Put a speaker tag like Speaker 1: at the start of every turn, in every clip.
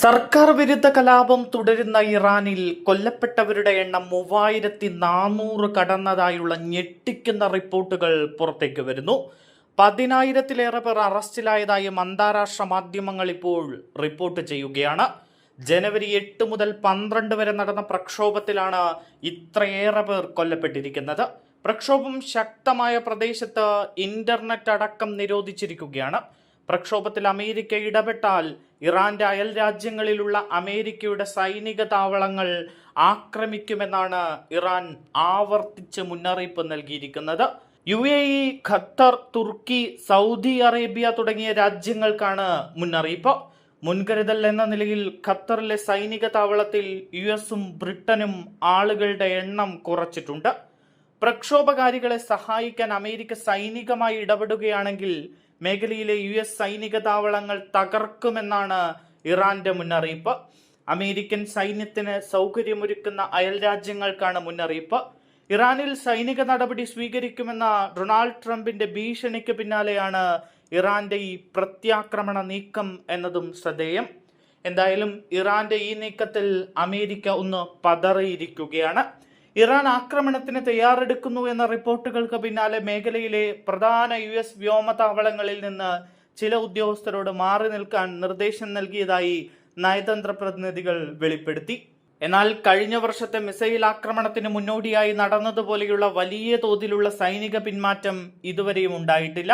Speaker 1: സർക്കാർ വിരുദ്ധ കലാപം തുടരുന്ന ഇറാനിൽ കൊല്ലപ്പെട്ടവരുടെ എണ്ണം മൂവായിരത്തി നാനൂറ് കടന്നതായുള്ള ഞെട്ടിക്കുന്ന റിപ്പോർട്ടുകൾ പുറത്തേക്ക് വരുന്നു. പതിനായിരത്തിലേറെ പേർ അറസ്റ്റിലായതായും അന്താരാഷ്ട്ര മാധ്യമങ്ങൾ ഇപ്പോൾ റിപ്പോർട്ട് ചെയ്യുകയാണ്. ജനുവരി എട്ട് മുതൽ പന്ത്രണ്ട് വരെ നടന്ന പ്രക്ഷോഭത്തിലാണ് ഇത്രയേറെ പേർ കൊല്ലപ്പെട്ടിരിക്കുന്നത്. പ്രക്ഷോഭം ശക്തമായ പ്രദേശത്ത് ഇന്റർനെറ്റ് അടക്കം നിരോധിച്ചിരിക്കുകയാണ്. പ്രക്ഷോഭത്തിൽ അമേരിക്ക ഇടപെട്ടാൽ ഇറാന്റെ അയൽ രാജ്യങ്ങളിലുള്ള അമേരിക്കയുടെ സൈനിക താവളങ്ങൾ ആക്രമിക്കുമെന്നാണ് ഇറാൻ ആവർത്തിച്ച് മുന്നറിയിപ്പ് നൽകിയിരിക്കുന്നത്. യു എ ഇ ഖത്തർ തുർക്കി സൗദി അറേബ്യ തുടങ്ങിയ രാജ്യങ്ങൾക്കാണ് മുന്നറിയിപ്പ്. മുൻകരുതൽ എന്ന നിലയിൽ ഖത്തറിലെ സൈനിക താവളത്തിൽ യു എസും ബ്രിട്ടനും ആളുകളുടെ എണ്ണം കുറച്ചിട്ടുണ്ട്. പ്രക്ഷോഭകാരികളെ സഹായിക്കാൻ അമേരിക്ക സൈനികമായി ഇടപെടുകയാണെങ്കിൽ മേഖലയിലെ യു എസ് സൈനിക താവളങ്ങൾ തകർക്കുമെന്നാണ് ഇറാന്റെ മുന്നറിയിപ്പ്. അമേരിക്കൻ സൈന്യത്തിന് സൗകര്യമൊരുക്കുന്ന അയൽ രാജ്യങ്ങൾക്കാണ് മുന്നറിയിപ്പ്. ഇറാനിൽ സൈനിക നടപടി സ്വീകരിക്കുമെന്ന ഡൊണാൾഡ് ട്രംപിന്റെ ഭീഷണിക്ക് പിന്നാലെയാണ് ഇറാന്റെ ഈ പ്രത്യാക്രമണ നീക്കം എന്നതും ശ്രദ്ധേയം. എന്തായാലും ഇറാന്റെ ഈ നീക്കത്തിൽ അമേരിക്ക ഒന്ന് പതറിയിരിക്കുകയാണ്. ഇറാൻ ആക്രമണത്തിന് തയ്യാറെടുക്കുന്നു എന്ന റിപ്പോർട്ടുകൾക്ക് പിന്നാലെ മേഖലയിലെ പ്രധാന യു എസ് വ്യോമതാവളങ്ങളിൽ നിന്ന് ചില ഉദ്യോഗസ്ഥരോട് മാറി നിൽക്കാൻ നിർദ്ദേശം നൽകിയതായി നയതന്ത്ര പ്രതിനിധികൾ വെളിപ്പെടുത്തി. എന്നാൽ കഴിഞ്ഞ വർഷത്തെ മിസൈൽ ആക്രമണത്തിന് മുന്നോടിയായി നടന്നതുപോലെയുള്ള വലിയ തോതിലുള്ള സൈനിക പിന്മാറ്റം ഇതുവരെയും ഉണ്ടായിട്ടില്ല.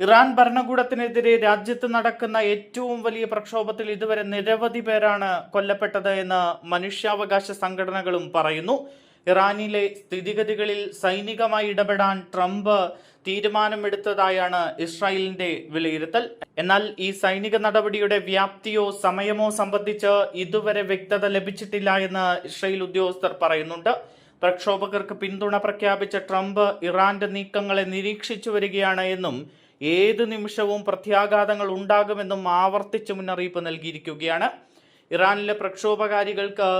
Speaker 1: ഇറാൻ ഭരണകൂടത്തിനെതിരെ രാജ്യത്ത് നടക്കുന്ന ഏറ്റവും വലിയ പ്രക്ഷോഭത്തിൽ ഇതുവരെ നിരവധി പേരാണ് കൊല്ലപ്പെട്ടത് എന്ന് മനുഷ്യാവകാശ സംഘടനകളും പറയുന്നു. ഇറാനിലെ സ്ഥിതിഗതികളിൽ സൈനികമായി ഇടപെടാൻ ട്രംപ് തീരുമാനമെടുത്തതായാണ് ഇസ്രായേലിന്റെ വിലയിരുത്തൽ. എന്നാൽ ഈ സൈനിക നടപടിയുടെ വ്യാപ്തിയോ സമയമോ സംബന്ധിച്ച് ഇതുവരെ വ്യക്തത ലഭിച്ചിട്ടില്ല എന്ന് ഇസ്രായേൽ ഉദ്യോഗസ്ഥർ പറയുന്നുണ്ട്. പ്രക്ഷോഭകർക്ക് പിന്തുണ പ്രഖ്യാപിച്ച ട്രംപ് ഇറാന്റെ നീക്കങ്ങളെ നിരീക്ഷിച്ചു വരികയാണ് എന്നും ഏത് നിമിഷവും പ്രത്യാഘാതങ്ങൾ ഉണ്ടാകുമെന്നും ആവർത്തിച്ച് മുന്നറിയിപ്പ് നൽകിയിരിക്കുകയാണ്. ഇറാനിലെ പ്രക്ഷോഭകാരികൾക്ക്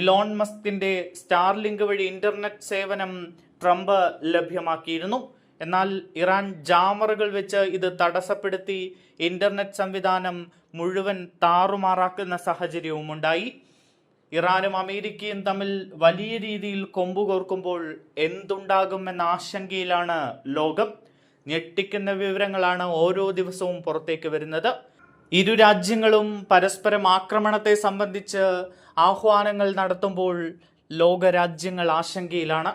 Speaker 1: ഇലോൺ മസ്കിന്റെ സ്റ്റാർലിങ്ക് വഴി ഇന്റർനെറ്റ് സേവനം ട്രംപ് ലഭ്യമാക്കിയിരുന്നു. എന്നാൽ ഇറാൻ ജാമറുകൾ വെച്ച് ഇത് തടസ്സപ്പെടുത്തി ഇന്റർനെറ്റ് സംവിധാനം മുഴുവൻ താറുമാറാക്കുന്ന സാഹചര്യവും ഉണ്ടായി ഇറാനും അമേരിക്കയും തമ്മിൽ വലിയ രീതിയിൽ കൊമ്പുകോർക്കുമ്പോൾ എന്തുണ്ടാകുമെന്ന ആശങ്കയിലാണ് ലോകം. ഞെട്ടിക്കുന്ന വിവരങ്ങളാണ് ഓരോ ദിവസവും പുറത്തേക്ക് വരുന്നത്. ഇരു രാജ്യങ്ങളും പരസ്പരം ആക്രമണത്തെ സംബന്ധിച്ച് ആഹ്വാനങ്ങൾ നടത്തുമ്പോൾ ലോകരാജ്യങ്ങൾ ആശങ്കയിലാണ്.